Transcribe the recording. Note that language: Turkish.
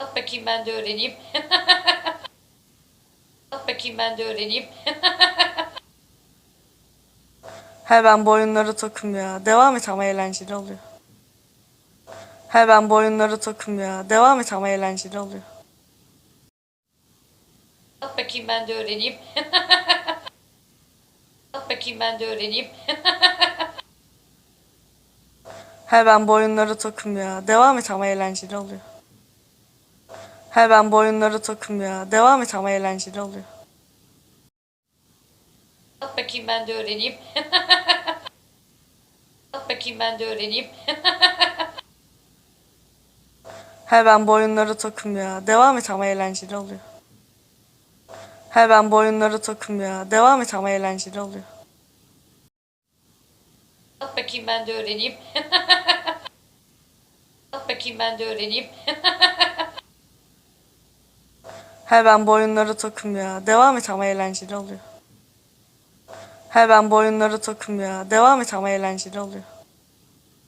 At bakayım ben de öğreneyim. At bakayım ben de öğreneyim. He ben bu oyunları tokum ya. Devam et ama eğlenceli oluyor. He ben bu oyunları tokum ya. Devam et ama eğlenceli oluyor. At bakayım ben de öğreneyim. At bakayım ben de öğreneyim. He ben bu oyunları tokum ya. Devam et ama eğlenceli oluyor. He ben bu tokum ya. Devam et ama eğlenceli oluyor. At bakayım ben de öğreneyim. At bakayım ben de öğreneyim. He ben bu tokum ya. Devam et ama eğlenceli oluyor. He ben bu tokum ya. Devam et ama eğlenceli oluyor. At bakayım ben de öğreneyim. At bakayım ben de öğreneyim. He ben bu oyunları tokum ya. Devam et ama eğlenceli oluyor. He ben bu oyunları tokum ya. Devam et ama eğlenceli oluyor.